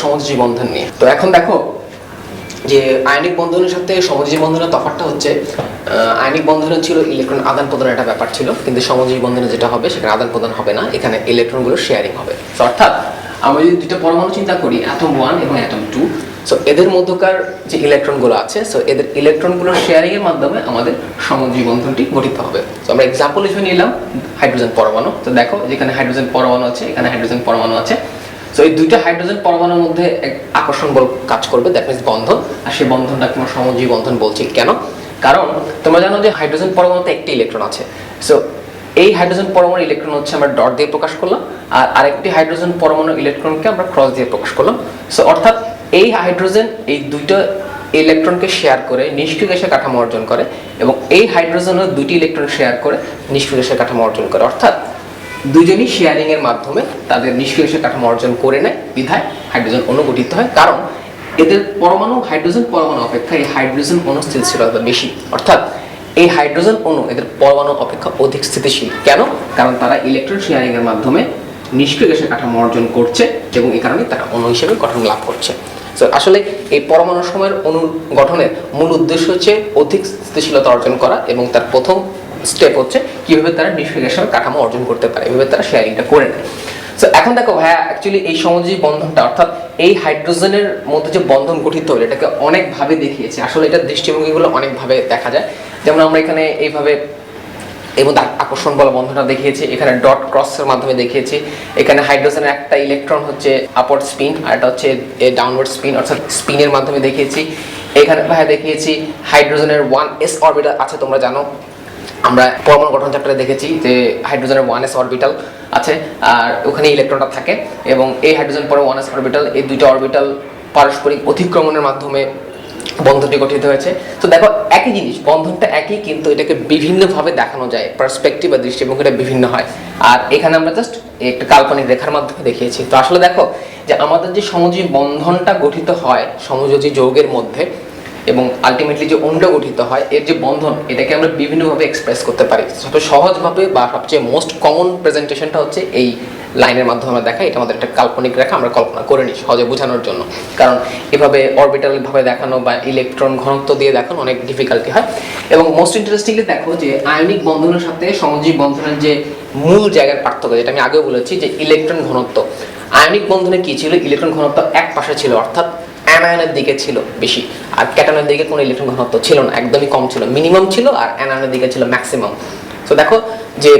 সমযোজী বন্ধন নিয়ে। তো এখন দেখো যে আয়নিক বন্ধনের সাথে সমযোজী বন্ধনের তফাৎটা হচ্ছে আয়নিক বন্ধনে ছিল ইলেকট্রন আদান প্রদানের একটা ব্যাপার ছিল, কিন্তু সমযোজী বন্ধনে যেটা হবে সেখানে আদান প্রদান হবে না, এখানে ইলেকট্রনগুলো শেয়ারিং হবে। অর্থাৎ আমরা যদি দুইটা পরমাণু চিন্তা করি অ্যাটম ওয়ান এবং অ্যাটম টু সো এদের মধ্যকার যে ইলেকট্রনগুলো আছে সো এদের ইলেকট্রনগুলো শেয়ারিং এর মাধ্যমে আমাদের সমযোজী বন্ধনটি গঠিত হবে। তো আমরা এক্সাম্পল হিসেবে নিলাম হাইড্রোজেন পরমাণু। তো দেখো, যেখানে হাইড্রোজেন পরমাণু আছে, এখানে হাইড্রোজেন পরমাণু আছে। তো এই দুইটা হাইড্রোজেন পরমাণুর মধ্যে এক আকর্ষণ বল কাজ করবে দ্যাট মিনস বন্ধন, আর সেই বন্ধনটাকে আমরা সমযোজী বন্ধন বলছি কেন? কারণ তোমরা জানো যে হাইড্রোজেন পরমাণুতে একটি ইলেকট্রন আছে। সো এই হাইড্রোজেন পরমাণুর ইলেকট্রন হচ্ছে আমরা ডট দিয়ে প্রকাশ করলাম, আর আরেকটি হাইড্রোজেন পরমাণু ইলেকট্রনকে আমরা ক্রস দিয়ে প্রকাশ করলাম। সো অর্থাৎ এই হাইড্রোজেন এই দুইটা ইলেকট্রনকে শেয়ার করে নিষ্ক্রিয় গ্যাসের কাঠামো অর্জন করে, এবং এই হাইড্রোজেনও দুটি ইলেকট্রন শেয়ার করে নিষ্ক্রিয় গ্যাসের কাঠামো অর্জন করে। অর্থাৎ দুজনই শেয়ারিং এর মাধ্যমে তাদের নিষ্ক্রিয় কাঠামো অর্জন করে নেয়, বিধায় হাইড্রোজেন অণু গঠিত হয়। কারণ এদের পরমাণু হাইড্রোজেন পরমাণু অপেক্ষা এই হাইড্রোজেন অণু স্থিতিশীলতা বেশি। অর্থাৎ এই হাইড্রোজেন অণু এদের পরমাণু অপেক্ষা অধিক স্থিতিশীল। কেন? কারণ তারা ইলেকট্রন শেয়ারিং এর মাধ্যমে নিষ্ক্রিয় গ্যাসের কাঠামো অর্জন করছে এবং এই কারণে তারা অণু হিসেবে গঠন লাভ করছে। তো আসলে এই পরমাণু সময়ের অনু গঠনের মূল উদ্দেশ্য হচ্ছে অধিক স্থিতিশীলতা অর্জন করা এবং তার প্রথম স্টেপ হচ্ছে কীভাবে তারা গ্যাসের কাঠামো অর্জন করতে পারে এভাবে তারা শেয়ারিংটা করে নেয়। তো এখন দেখো ভাইয়া অ্যাকচুয়ালি এই সমযোজী বন্ধনটা, অর্থাৎ এই হাইড্রোজেনের মধ্যে যে বন্ধন গঠিত হলো, এটাকে অনেকভাবে দেখিয়েছে। আসলে এটার দৃষ্টিভঙ্গিগুলো অনেকভাবে দেখা যায়। যেমন আমরা এখানে এইভাবে এর মধ্যে আকর্ষণ বল বন্ধনটা দেখিয়েছি, এখানে ডট ক্রসের মাধ্যমে দেখিয়েছি, এখানে হাইড্রোজেনের একটা ইলেকট্রন হচ্ছে আপওয়ার্ড স্পিন আর এটা হচ্ছে ডাউনওয়ার্ড স্পিন অর্থাৎ স্পিনের মাধ্যমে দেখিয়েছি। এখানে ভাইয়া দেখিয়েছি হাইড্রোজেনের ওয়ান এস অরবিটাল আছে, তোমরা জানো। আমরা পরমাণু গঠন চ্যাপ্টারে দেখেছি যে হাইড্রোজেনের ওয়ান এস অরবিটাল আছে, আর ওখানে ইলেকট্রনটা থাকে এবং এই হাইড্রোজেন পরে ওয়ান এস অরবিটাল এই দুইটা অরবিটাল পারস্পরিক অতিক্রমণের মাধ্যমে বন্ধনটি গঠিত হয়েছে। তো দেখো, একই জিনিস, বন্ধনটা একই, কিন্তু এটাকে বিভিন্নভাবে দেখানো যায় পার্সপেক্টিভ বা দৃষ্টিভঙ্গিটা বিভিন্ন হয়। আর এখানে আমরা জাস্ট একটা কাল্পনিক রেখার মাধ্যমে দেখিয়েছি। তো আসলে দেখো, যে আমাদের যে সমযোজী বন্ধনটা গঠিত হয়, সমযোজী যৌগের মধ্যে এবং আলটিমেটলি যে অণুটা গঠিত হয়, এর যে বন্ধন, এটাকে আমরা বিভিন্নভাবে এক্সপ্রেস করতে পারি। সবচেয়ে সহজভাবে বা সবচেয়ে মোস্ট কমন প্রেজেন্টেশনটা হচ্ছে এই লাইনের মাধ্যমে আমরা দেখা, এটা আমাদের একটা কাল্পনিক রেখা, আমরা কল্পনা করে নিই সহজে বোঝানোর জন্য। কারণ এভাবে অরবিটাল ভাবে দেখানো বা ইলেকট্রন ঘনত্ব দিয়ে দেখানো অনেক ডিফিকাল্টি হয়। এবং মোস্ট ইন্টারেস্টিংলি দেখো যে আয়নিক বন্ধনের সাথে সমজীব বন্ধনের যে মূল জায়গার পার্থক্য, যেটা আমি আগেও বলেছি যে ইলেকট্রন ঘনত্ব। আয়নিক বন্ধনে কি ছিল? ইলেকট্রন ঘনত্ব এক পাশে ছিল, অর্থাৎ অ্যানায়নের দিকে ছিল বেশি। আর ক্যাটায়নের দিকে কোনো ইলেকট্রন ঘনত্ব ছিল না, একদমই কম ছিল। মিনিমাম ছিল আর অ্যানায়নের দিকে ছিল ম্যাক্সিমাম তো দেখো যে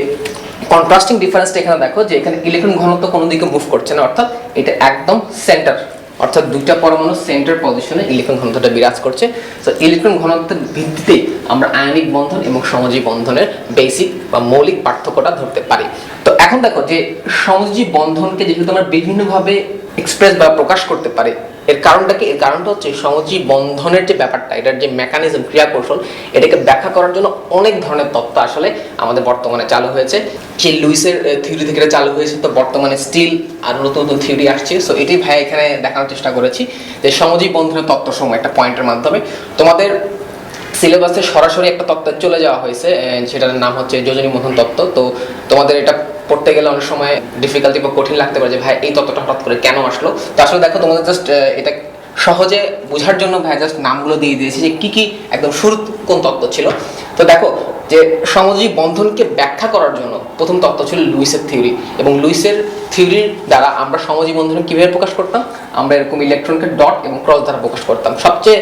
কন্ট্রাস্টিং ডিফারেন্সটা এখানে দেখো যে এখানে ইলেকট্রন ঘনত্ব কোনো দিকে মুভ করছে না, অর্থাৎ এটা একদম সেন্টার অর্থাৎ দুইটা পরমাণু সেন্টার পজিশনে ইলেকট্রন ঘনত্বটা বিরাজ করছে। তো ইলেকট্রন ঘনত্বের ভিত্তিতে আমরা আয়নিক বন্ধন এবং সমজী বন্ধনের বেসিক বা মৌলিক পার্থক্যটা ধরতে পারি। তো, এখন দেখো যে সমজী বন্ধনকে যেহেতু আমরা বিভিন্নভাবে এক্সপ্রেস বা প্রকাশ করতে পারি এর কারণটা কি? এর কারণটা হচ্ছে সমজী বন্ধনের যে ব্যাপারটা, এটার যে মেকানিজম ক্রিয়া কৌশল এটাকে ব্যাখ্যা করার জন্য অনেক ধরনের তত্ত্ব আসলে আমাদের বর্তমানে চালু হয়েছে। সেই লুইসের থিওরি থেকে এটা চালু হয়েছে, তো বর্তমানে স্টিল আর নতুন নতুন থিওরি আসছে। সো এটি ভাই এখানে দেখানোর চেষ্টা করেছি যে সমজী বন্ধনের তত্ত্ব সময় একটা পয়েন্টের মাধ্যমে। তোমাদের সিলেবাসে সরাসরি একটা তত্ত্ব চলে যাওয়া হয়েছে সেটার নাম হচ্ছে যোজনী মথন তত্ত্ব। তো তোমাদের এটা পড়তে গেলে অনেক সময় ডিফিকাল্টি বা কঠিন লাগতে পারে যে, ভাই, এই তত্ত্বটা হঠাৎ করে কেন আসলো? তো আসলে দেখো, তোমাদের জাস্ট এটা সহজে বোঝার জন্য ভাই জাস্ট নামগুলো দিয়ে দিয়েছি যে, কি কি একদম শুরু কোন তত্ত্ব ছিল। তো দেখো, যে সমজী বন্ধনকে ব্যাখ্যা করার জন্য প্রথম তত্ত্ব ছিল লুইসের থিওরি এবং লুইসের থিওরির দ্বারা আমরা সমজী বন্ধন কীভাবে প্রকাশ করতাম? আমরা এরকম ইলেকট্রনকে ডট এবং ক্রস দ্বারা প্রকাশ করতাম। সবচেয়ে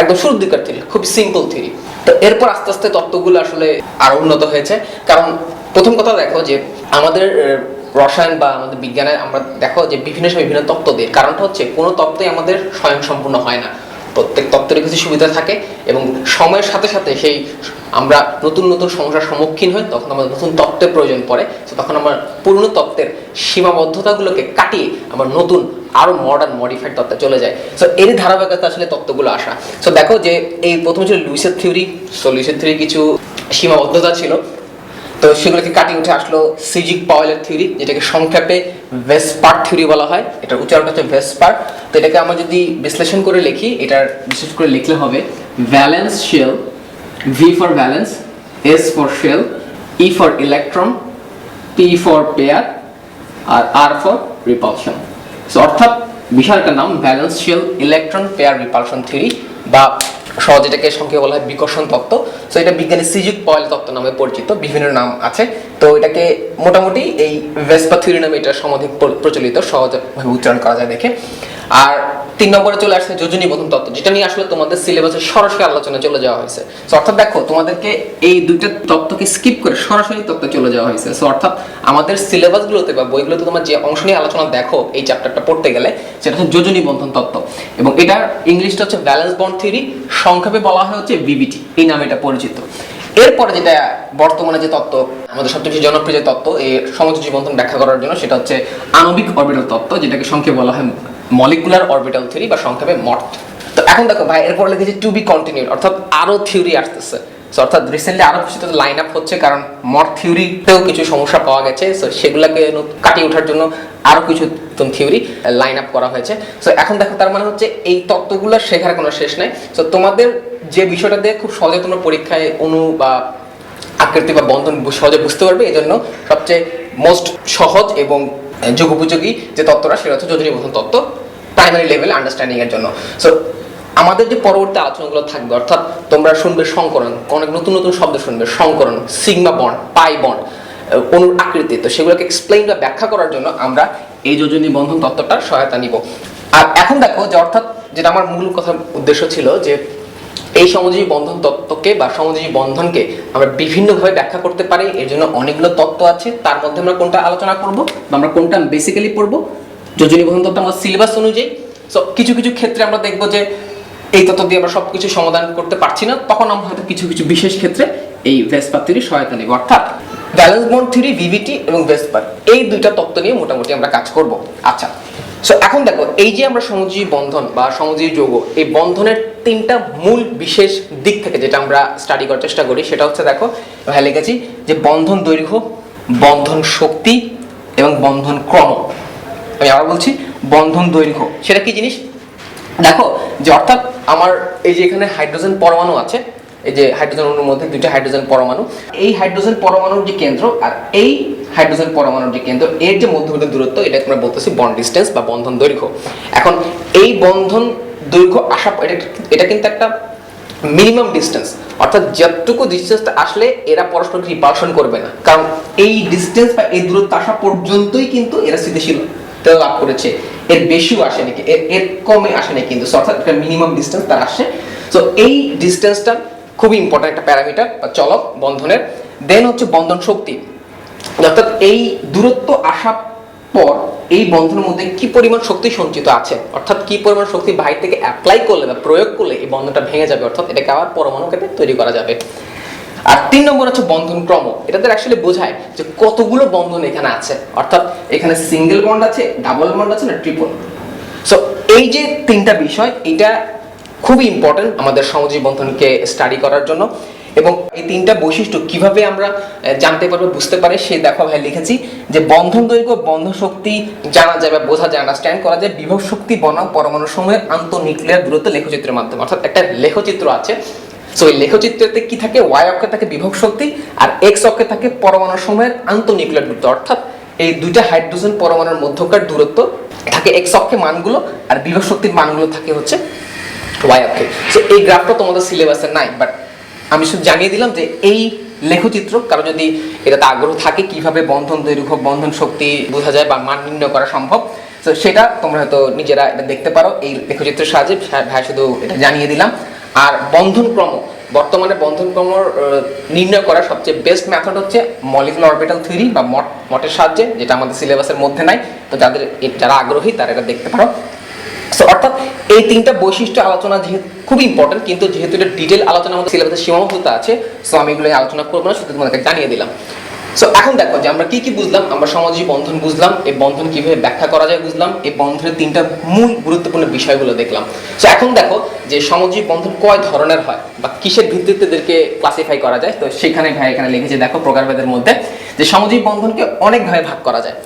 একদম শুরুর দিকের থিওরি, খুব সিম্পল থিওরি। তো এরপর আস্তে আস্তে তত্ত্বগুলো আসলে আরও উন্নত হয়েছে। কারণ প্রথম কথা দেখো যে আমাদের রসায়ন বা আমাদের বিজ্ঞানে আমরা দেখো যে বিভিন্ন সময় বিভিন্ন তত্ত্ব দিই কারণটা হচ্ছে কোনো তত্ত্বই আমাদের স্বয়ং সম্পূর্ণ হয় না। প্রত্যেক তত্ত্বের কিছু সুবিধা থাকে এবং সময়ের সাথে সাথে সেই আমরা নতুন নতুন সমস্যার সম্মুখীন হই, তখন আমাদের নতুন তত্ত্বের প্রয়োজন পড়ে। তো তখন আমার পুরনো তত্ত্বের সীমাবদ্ধতাগুলোকে কাটিয়ে আমার নতুন আরও মডার্ন মডিফাইড তত্ত্বে চলে যায় সো এর ধারাবাহিকতা আসলে তত্ত্বগুলো আসা। সো দেখো যে এই প্রথম ছিল লুইসের থিওরি সো লুইসের থিওরি কিছু সীমাবদ্ধতা ছিল। তো সেগুলোকে কাটিং উঠে আসলো সিজিক পাওয়েলের থিওরি, যেটাকে সংক্ষেপে ভেসপার থিওরি বলা হয়। এটার উচ্চারণ হচ্ছে ভেসপার। তো এটাকে আমরা যদি বিশ্লেষণ করে লিখি, এটার বিশেষ করে লিখলে হবে valence shell V for valence S for shell E for electron P for pair R R for repulsion so অর্থাৎ একটা নাম valence shell electron pair repulsion theory বা সহজ এটাকে সংখ্যা বলা হয় বিকর্ষণ তত্ত্ব। তো এটা বিজ্ঞানী সিজুক পয়েল তত্ত্ব নামে পরিচিত, বিভিন্ন নাম আছে। তো এটাকে মোটামুটি এই ভেসপা থিওরি নামে এটা সমধিক প্র- প্রচলিত, সহজভাবে উচ্চারণ করা যায় দেখে। আর তিন নম্বরে চলে আসছে যোজনী প্রথম তত্ত্ব, যেটা নিয়ে আসলে তোমাদের সিলেবাসে সরাসরি আলোচনা চলে যাওয়া হয়েছে। অর্থাৎ দেখো, তোমাদেরকে এই দুইটা তত্ত্বকে স্কিপ করে সরাসরি তত্ত্বে চলে যাওয়া হয়েছে। সো অর্থাৎ আমাদের সিলেবাসগুলোতে বা বইগুলোতে তোমার যে অংশ নিয়ে আলোচনা দেখো, এই চ্যাপ্টারটা পড়তে গেলে, সেটা হচ্ছে যোজনী বন্ধন তত্ত্ব। এবং এটার ইংলিশটা হচ্ছে ব্যালেন্স বন্ড থিওরি সংক্ষেপে বলা হয় হচ্ছে বিবিটি এই নামে এটা পরিচিত। এরপরে যেটা বর্তমানে যে তত্ত্ব, আমাদের সবচেয়ে জনপ্রিয় যে তত্ত্ব এই সমযোজী বন্ধন ব্যাখ্যা করার জন্য, সেটা হচ্ছে আণবিক অরবিটাল তত্ত্ব, যেটাকে সংক্ষেপে বলা হয় মলিকুলার অরবিটাল থিওরি বা সংক্ষেপে মট তো এখন দেখো ভাই এরপর লিখেছি টু বি কন্টিনিউড অর্থাৎ আরও থিওরি আসতেছে। So, অর্থাৎ রিসেন্টলি আরও কিছু লাইন আপ হচ্ছে কারণ মট থিওরিতেও কিছু সমস্যা পাওয়া গেছে। সো সেগুলোকে কাটিয়ে ওঠার জন্য আরও কিছু নতুন থিওরি লাইন আপ করা হয়েছে। সো এখন দেখো তার মানে হচ্ছে এই তত্ত্বগুলো শেখার কোনো শেষ নাই। সো তোমাদের যে বিষয়টা দিয়ে খুব সহজে তোমরা পরীক্ষায় অনু বা আকৃতি বা বন্ধন সহজে বুঝতে পারবে এই জন্য সবচেয়ে মোস্ট সহজ এবং যুগোপযোগী যে তত্ত্বটা, সেটা হচ্ছে যোজনী বন্ধন তত্ত্ব প্রাইমারি লেভেল আন্ডারস্ট্যান্ডিং এর জন্য। সো আমাদের যে পরবর্তী আলোচনাগুলো থাকবে, অর্থাৎ তোমরা শুনবে সংকরণ, অনেক নতুন নতুন শব্দ শুনবে, সংকরণ সিগমা বন্ড পাই বন্ড অনুর আকৃতি। তো সেগুলোকে এক্সপ্লেইন বা ব্যাখ্যা করার জন্য আমরা এই যোজনী বন্ধন তত্ত্বটার সহায়তা নিব। আর এখন দেখো যে, অর্থাৎ যেটা আমার মূল কথা উদ্দেশ্য ছিল যে এই সমজীবী বন্ধন তত্ত্বকে বা সমজীবী বন্ধনকে আমরা বিভিন্নভাবে ব্যাখ্যা করতে পারি। এর জন্য অনেকগুলো তত্ত্ব আছে। তার মধ্যে আমরা কোনটা আলোচনা করব বা আমরা কোনটা বেসিক্যালি পড়ব? যোজনী বন্ধন তত্ত্ব আমরা সিলেবাস অনুযায়ী। সো কিছু কিছু ক্ষেত্রে আমরা দেখব যে এই তত্ত্ব দিয়ে আমরা সবকিছু সমাধান করতে পারছি না। তখন আমরা হয়তো কিছু কিছু বিশেষ ক্ষেত্রে এই ভেসপার থিওরির সহায়তা নেব। অর্থাৎ ব্যালেন্স বন্ড থিওরি ভিভিটি এবং ভেসপার এই দুইটা তত্ত্ব নিয়ে মোটামুটি আমরা কাজ করব। আচ্ছা সো এখন দেখো, এই যে আমরা সমজীবী বন্ধন বা সমজীবী যৌগ, এই বন্ধনের তিনটা মূল বিশেষ দিক থেকে যেটা আমরা স্টাডি করার চেষ্টা করি, সেটা হচ্ছে দেখো ভাই লিখেছি যে বন্ধন দৈর্ঘ্য, বন্ধন শক্তি এবং বন্ধন ক্রম। আমি আবার বলছি, বন্ধন দৈর্ঘ্য। সেটা কি জিনিস? দেখো, যে অর্থাৎ আমার এই যে এখানে হাইড্রোজেন পরমাণু আছে, এই যে হাইড্রোজেন অণুর মধ্যে দুইটা হাইড্রোজেন পরমাণু, এই হাইড্রোজেন পরমাণুর যে কেন্দ্র, আর এই হাইড্রোজেন পরমাণুর যে কেন্দ্র এর যে মধ্যবর্তী দূরত্ব, এটা আমরা বলতেছি বন্ড ডিস্টেন্স বা বন্ধন দৈর্ঘ্য। এখন এই বন্ধন দৈর্ঘ্য আসা, এটা কিন্তু একটা মিনিমাম ডিস্টেন্স। অর্থাৎ যতটুকু ডিস্টেন্সটা আসলে এরা পরস্পরকে রিপালশন করবে না। কারণ এই ডিস্টেন্স বা এই দূরত্ব আসা পর্যন্তই কিন্তু এরা স্থিতিশীলতা লাভ করেছে। এর বেশিও আসেনি কি- এর এর কমে আসেনি কিন্তু। অর্থাৎ একটা মিনিমাম ডিস্টেন্স তার আসে তো এই ডিস্টেন্সটা খুবই ইম্পর্টেন্ট একটা প্যারামিটার বা চলক বন্ধনের। দেন হচ্ছে বন্ধন শক্তি। অর্থাৎ এই দূরত্ব আসা পর এই বন্ধনের মধ্যে কি পরিমাণ শক্তি সঞ্চিত আছে? অর্থাৎ কি পরিমাণ শক্তি বাইরে থেকে অ্যাপ্লাই করলে বা প্রয়োগ করলে এই বন্ধনটা ভেঙে যাবে? অর্থাৎ এটাকে আবার পরমাণু কেটে তৈরি করা যাবে। আর তিন নম্বর হচ্ছে বন্ধন ক্রম। এটাতে অ্যাকচুয়ালি বোঝায় যে কতগুলো বন্ধন এখানে আছে। অর্থাৎ এখানে সিঙ্গেল বন্ড আছে ডাবল বন্ড আছে না ট্রিপল সো এই যে তিনটা বিষয়, এটা খুবই ইম্পর্টেন্ট আমাদের সমজীব বন্ধনকে স্টাডি করার জন্য। এবং এই তিনটা বৈশিষ্ট্য কীভাবে আমরা জানতে পারব, বুঝতে পারে, সে দেখো ভাই লিখেছি যে বন্ধন দৈর্ঘ্য বন্ধ শক্তি জানা যায় বা বোঝা যায় আন্ডারস্ট্যান্ড করা যায়। বিভব শক্তি বনাম পরমাণু সময়ের আন্তঃনিউক্লিয়ার দূরত্ব লেখচিত্রের মাধ্যমে। অর্থাৎ একটা লেখচিত্র আছে। সো এই লেখচিত্রতে কি থাকে? ওয়াই অক্ষে থাকে বিভব শক্তি আর এক্স অক্ষে থাকে পরমাণু সময়ের আন্তঃনিউক্লিয়ার দূরত্ব। অর্থাৎ এই দুইটা হাইড্রোজেন পরমাণুর মধ্যকার দূরত্ব থাকে এক্স অক্ষে মানগুলো আর বিভব শক্তির মানগুলো থাকে হচ্ছে ওয়াই অক্ষে। সো এই গ্রাফটা তোমাদের সিলেবাসে নাই বাট আমি শুধু জানিয়ে দিলাম যে এই লেখচিত্র কারও যদি এটাতে আগ্রহ থাকে কীভাবে বন্ধন দৈর্ঘ্য বন্ধন শক্তি বোঝা যায় বা মান নির্ণয় করা সম্ভব, তো সেটা তোমরা হয়তো নিজেরা এটা দেখতে পারো এই লেখচিত্রের সাহায্যে। ভাই, শুধু এটা জানিয়ে দিলাম। আর বন্ধন ক্রম, বর্তমানে বন্ধন ক্রম নির্ণয় করার সবচেয়ে বেস্ট মেথড হচ্ছে মলিকুলার অরবিটাল থিওরি বা মট মটের সাহায্যে, যেটা আমাদের সিলেবাসের মধ্যে নাই। তো যাদের যারা আগ্রহী, তারা এটা দেখতে পারো। অর্থাৎ এই তিনটা বৈশিষ্ট্য আলোচনা যেহেতু খুব ইম্পর্টেন্ট কিন্তু যেহেতু এটা ডিটেল আলোচনা আমাদের সিলেবাসের সীমাবদ্ধতা আছে সো আমি এগুলো আলোচনা করব না তোমাদেরকে জানিয়ে দিলাম। সো এখন দেখো যে আমরা কি কি বুঝলাম? আমরা সমাজী বন্ধন বুঝলাম, এই বন্ধন কীভাবে ব্যাখ্যা করা যায় বুঝলাম, এই বন্ধনের তিনটা মূল গুরুত্বপূর্ণ বিষয়গুলো দেখলাম। সো এখন দেখো যে সমাজী বন্ধন কয় ধরনের হয় বা কিসের ভিত্তিতে এদেরকে ক্লাসিফাই করা যায়? তো সেখানে ভাই এখানে লিখেছে, দেখো প্রকারভেদের মধ্যে, যে সমাজী বন্ধনকে অনেকভাবে ভাগ করা যায়।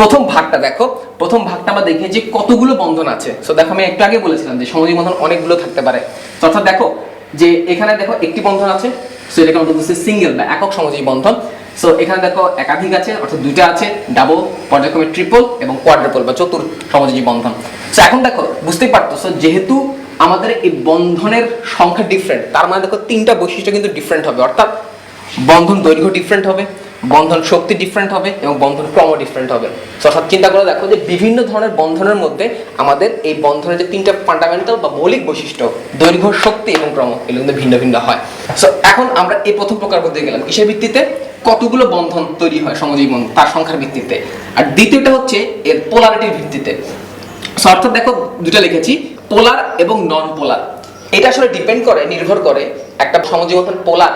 প্রথম ভাগটা দেখো। প্রথম ভাগটা আমরা দেখি যে কতগুলো বন্ধন আছে। সো দেখো, আমি একটু আগে বলেছিলাম যে সমজী বন্ধন অনেকগুলো থাকতে পারে। অর্থাৎ দেখো যে এখানে দেখো একটি বন্ধন আছে। সো এটাকে আমরা সিঙ্গেল বা একক সমজী বন্ধন। সো এখানে দেখো একাধিক আছে, অর্থাৎ দুইটা আছে ডাবল পর্যায়ক্রমে ট্রিপল এবং কোয়াড্রাপল বা চতুর সমযোজী বন্ধন। সো এখন দেখো, বুঝতেই পারতেছো যেহেতু আমাদের এই বন্ধনের সংখ্যা ডিফারেন্ট তার মানে দেখো তিনটা বৈশিষ্ট্য কিন্তু ডিফারেন্ট হবে। অর্থাৎ বন্ধন দৈর্ঘ্য ডিফারেন্ট হবে। বন্ধন শক্তি ডিফারেন্ট হবে এবং বন্ধন ক্রম ডিফারেন্ট হবে। অর্থাৎ চিন্তা করে দেখো যে বিভিন্ন ধরনের বন্ধনের মধ্যে আমাদের এই বন্ধনের যে তিনটা ফান্ডামেন্টাল বা মৌলিক বৈশিষ্ট্য দৈর্ঘ্য শক্তি এবং ক্রম এগুলো কিন্তু ভিন্ন ভিন্ন হয়। সো এখন আমরা এই প্রথম প্রকার বলতে গেলাম। কিসের ভিত্তিতে? কতগুলো বন্ধন তৈরি হয় সমজীবী বন্ধন তার সংখ্যার ভিত্তিতে। আর দ্বিতীয়টা হচ্ছে এর পোলারিটির ভিত্তিতে। So, অর্থাৎ দেখো দুটা লিখেছি পোলার এবং নন পোলার এটা আসলে ডিপেন্ড করে নির্ভর করে একটা সমজীবন পোলার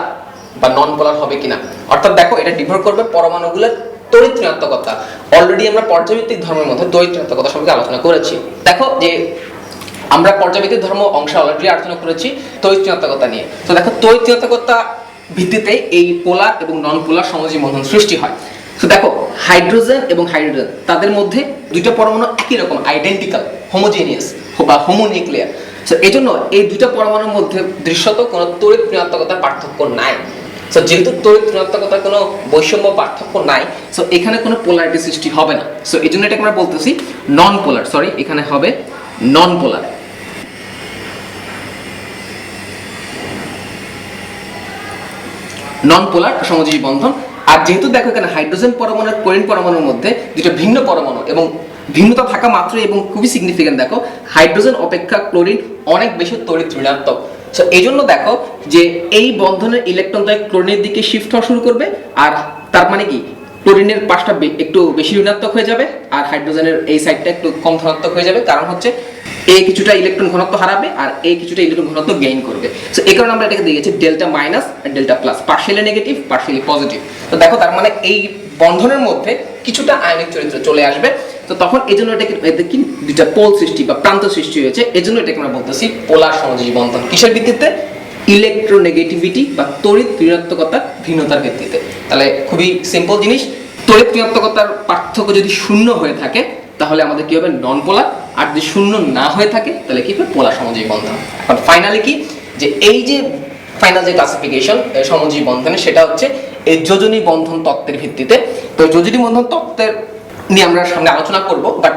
বা নন পোলার হবে কিনা। অর্থাৎ দেখো, এটা নির্ভর করবে পরমাণুগুলোর অলরেডি আমরা পর্যাবৃত্তিক ধর্মের মধ্যে সম্পর্কে আলোচনা করেছি। দেখো যে, আমরা পর্যাবৃত্তিক ধর্ম অলরেডি আলোচনা করেছি নিয়ে। তো দেখো ভিত্তিতে এই পোলার এবং নন পোলার সৃষ্টি হয়। তো দেখো হাইড্রোজেন এবং হাইড্রোজেন তাদের মধ্যে দুইটা পরমাণু একই রকম আইডেন্টিক্যাল হোমোজেনিয়াস বা হোমোনিউক্লিয়ার তো এই জন্য এই দুইটা পরমাণুর মধ্যে দৃশ্যত কোনো তড়িৎ পার্থক্য নাই। সো যেহেতু তড়িৎ ঋণাত্মকতার কোনো বৈষম্য পার্থক্য নাই সো এখানে কোনো পোলারিটি সৃষ্টি হবে না। সো এই জন্য এটাকে আমরা বলতেছি নন পোলার সরি এখানে হবে নন পোলার নন পোলার সমজীবী বন্ধন। আর যেহেতু দেখো এখানে হাইড্রোজেন পরমাণু আর ক্লোরিন পরমাণুর মধ্যে দুটো ভিন্ন পরমাণু এবং ভিন্নতা থাকা মাত্রই এবং খুবই সিগনিফিকেন্ট দেখো হাইড্রোজেন অপেক্ষা ক্লোরিন অনেক বেশি তড়িৎ ঋণাত্মক। সো এই জন্য দেখো যে এই বন্ধনের ইলেকট্রন তাই ক্লোরিনের দিকে শিফট হওয়া শুরু করবে, আর তার মানে কি? ক্লোরিনের পাশটা একটু বেশি ঋণাত্মক হয়ে যাবে, আর হাইড্রোজেনের এই সাইডটা একটু কম ধনাত্মক হয়ে যাবে, কারণ হচ্ছে এ কিছুটা ইলেকট্রন ঘনত্ব হারাবে, আর এ কিছুটা ইলেকট্রন ঘনত্ব গেইন করবে। সো এই কারণে আমরা এটাকে দিয়েছি ডেল্টা মাইনাস আর delta plus partially negative partially positive তো দেখো, তার মানে এই বন্ধনের মধ্যে কিছুটা আয়নিক চরিত্র চলে আসবে তো তখন এই জন্য এটাকে কি, দুইটা পোল সৃষ্টি বা প্রান্ত সৃষ্টি হয়েছে এই জন্য এটাকে আমরা বলতেছি পোলার সমজীবী বন্ধন কিসের ভিত্তিতে? ইলেকট্রোনেগেটিভিটি বা তড়িৎ ঋণাত্মকতার ভিন্নতার ভিত্তিতে। তাহলে খুবই সিম্পল জিনিস। তড়িৎ ঋণাত্মকতার পার্থক্য যদি শূন্য হয়ে থাকে, তাহলে আমাদের কি হবে? নন পোলার আর যদি শূন্য না হয়ে থাকে, তাহলে কি হবে? পোলার সমজীবী বন্ধন এখন ফাইনালি কি? যে এই যে ফাইনাল যে ক্লাসিফিকেশন সমজীবী বন্ধনের সেটা হচ্ছে এই যোজনী বন্ধন তত্ত্বের ভিত্তিতে। তো যোজনী বন্ধন তত্ত্বের নিয়ে আমরা সামনে আলোচনা করব বাট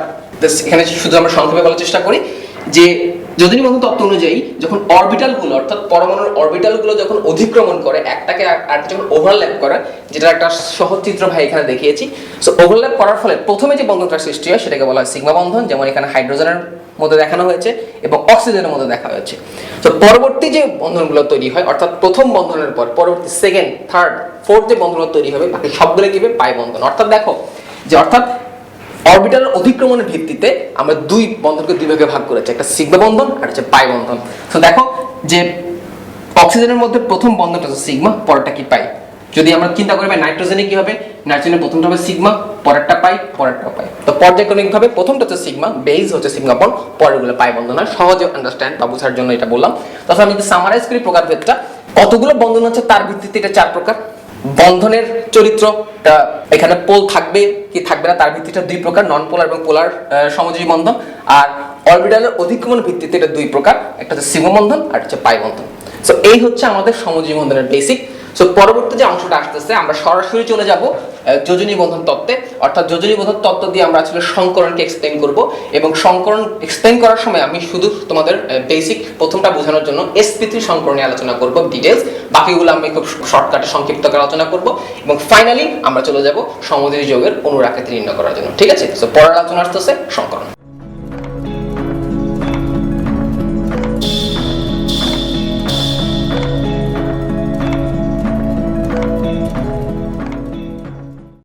এখানে শুধু আমরা সংক্ষেপে বলার চেষ্টা করি যে যোজনী বন্ধন তত্ত্ব অনুযায়ী যখন অরবিটালগুলো অর্থাৎ পরমাণুর অরবিটালগুলো যখন অধিক্রমণ করে, একটাকে আর- যখন ওভারল্যাপ করে, যেটা একটা সহজ চিত্র ভাই এখানে দেখিয়েছি সো ওভারল্যাপ করার ফলে প্রথমে যে বন্ধনটা সৃষ্টি হয় সেটাকে বলা হয় সিগমা বন্ধন, যেমন এখানে হাইড্রোজেনের মধ্যে দেখানো হয়েছে এবং অক্সিজেনের মধ্যে দেখা হয়েছে। তো পরবর্তী যে বন্ধনগুলো তৈরি হয়, অর্থাৎ প্রথম বন্ধনের পর, পরবর্তী সেকেন্ড থার্ড ফোর্থ যে বন্ধনগুলো তৈরি হবে, বাকি সবগুলো কি পাই বন্ধন। অর্থাৎ দেখো যে, অর্থাৎ অরবিটাল অধিক্রমণের ভিত্তিতে আমরা দুই বন্ধনকে দুই ভাগে ভাগ করেছি, একটা সিগমা বন্ধন আর হচ্ছে পাই বন্ধন। তো দেখো যে অক্সিজেনের মধ্যে প্রথম বন্ধনটা হচ্ছে সিগমা পরেরটা কি পাই যদি আমরা চিন্তা করি নাইট্রোজেনে কি হবে? নাইট্রোজেনের প্রথমটা হবে সিগমা পরেরটা পাই পরেরটা পাই তো পর্যায়ক্রমিক ভাবে প্রথমটা হচ্ছে সিগমা বেস হচ্ছে সিগমা বন্ড পরেরগুলো পাই বন্ধন। হয় সহজে আন্ডারস্ট্যান্ড বা বোঝার জন্য এটা বললাম। তাছাড়া আমি যদি সামারাইজ করি প্রকারভেদটা। কতগুলো বন্ধন আছে তার ভিত্তিতে এটা চার প্রকার? বন্ধনের চরিত্রটা এখানে পোল থাকবে, কি থাকবে না, তার ভিত্তিটা দুই প্রকার নন পোলার এবং পোলার সমজীবী বন্ধন। আর অরবিটালের অধিক্রমণ ভিত্তিতে এটা দুই প্রকার, একটা হচ্ছে সিগমা বন্ধন আর হচ্ছে পাই বন্ধন। সো এই হচ্ছে আমাদের সমজীবী বন্ধনের বেসিক সো পরবর্তী যে অংশটা আসতেছে, আমরা সরাসরি চলে যাব যোজনী বন্ধন তত্ত্বে। অর্থাৎ যোজনী বন্ধন তত্ত্ব দিয়ে আমরা আসলে সংকরণকে এক্সপ্লেন করব এবং সংকরণ এক্সপ্লেন করার সময় আমি শুধু তোমাদের বেসিক প্রথমটা বোঝানোর জন্য এসপি সংকরণ নিয়ে আলোচনা করব ডিটেলস বাকিগুলো আমি খুব শর্টকাটে সংক্ষিপ্ত করে আলোচনা করব। এবং ফাইনালি আমরা চলে যাব সমুদ্রী যোগের অনুরাকৃতি নির্ণয় করার জন্য। ঠিক আছে? সো পরের আলোচনা আসতেছে সংকরণ।